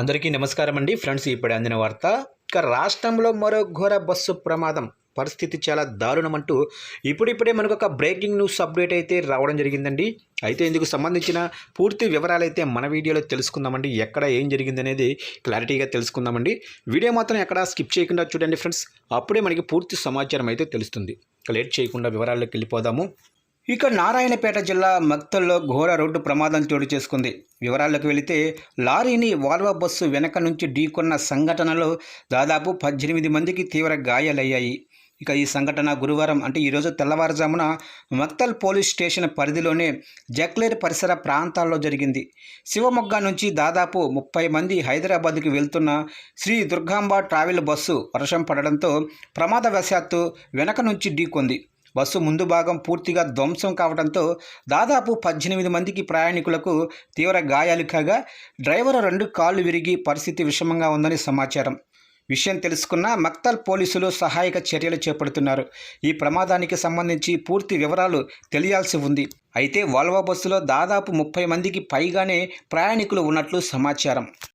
అందరికీ నమస్కారం అండి ఫ్రెండ్స్ ఇప్పుడు అందిన వార్త ఇక రాష్ట్రంలో మరో ఘోర బస్సు ప్రమాదం. పరిస్థితి చాలా దారుణం అంటూ ఇప్పుడిప్పుడే మనకు ఒక బ్రేకింగ్ న్యూస్ అప్డేట్ అయితే రావడం జరిగిందండి. అయితే ఇందుకు సంబంధించిన పూర్తి వివరాలు అయితే మన వీడియోలో తెలుసుకుందామండి. ఎక్కడ ఏం జరిగింది అనేది క్లారిటీగా తెలుసుకుందామండి. వీడియో మాత్రం ఎక్కడ స్కిప్ చేయకుండా చూడండి ఫ్రెండ్స్. అప్పుడే మనకి పూర్తి సమాచారం అయితే తెలుస్తుంది. లేట్ చేయకుండా వివరాల్లోకి వెళ్ళిపోదాము. ఇక నారాయణపేట జిల్లా మక్తల్లో ఘోర రోడ్డు ప్రమాదం చోటు చేసుకుంది. వివరాల్లోకి వెళితే లారీని వాల్వా బస్సు వెనక నుంచి ఢీకొన్న సంఘటనలో దాదాపు పద్దెనిమిది మందికి తీవ్ర గాయాలయ్యాయి. ఇక ఈ సంఘటన గురువారం అంటే ఈరోజు తెల్లవారుజామున మక్తల్ పోలీస్ స్టేషన్ పరిధిలోనే జక్లేర్ పరిసర ప్రాంతాల్లో జరిగింది. శివమొగ్గ నుంచి దాదాపు ముప్పై మంది హైదరాబాద్కి వెళ్తున్న శ్రీ దుర్గాంబ ట్రావెల్ బస్సు వర్షం పడడంతో ప్రమాదవశాత్తు వెనక నుంచి ఢీకొంది. బస్సు ముందు భాగం పూర్తిగా ధ్వంసం కావడంతో దాదాపు పద్దెనిమిది మందికి ప్రయాణికులకు తీవ్ర గాయాలు కాగా డ్రైవర్ రెండు కాళ్ళు విరిగి పరిస్థితి విషమంగా ఉందని సమాచారం. విషయం తెలుసుకున్న మక్తల్ పోలీసులు సహాయక చర్యలు చేపడుతున్నారు. ఈ ప్రమాదానికి సంబంధించి పూర్తి వివరాలు తెలియాల్సి ఉంది. అయితే వాల్వో బస్సులో దాదాపు ముప్పై మందికి పైగానే ప్రయాణికులు ఉన్నట్లు సమాచారం.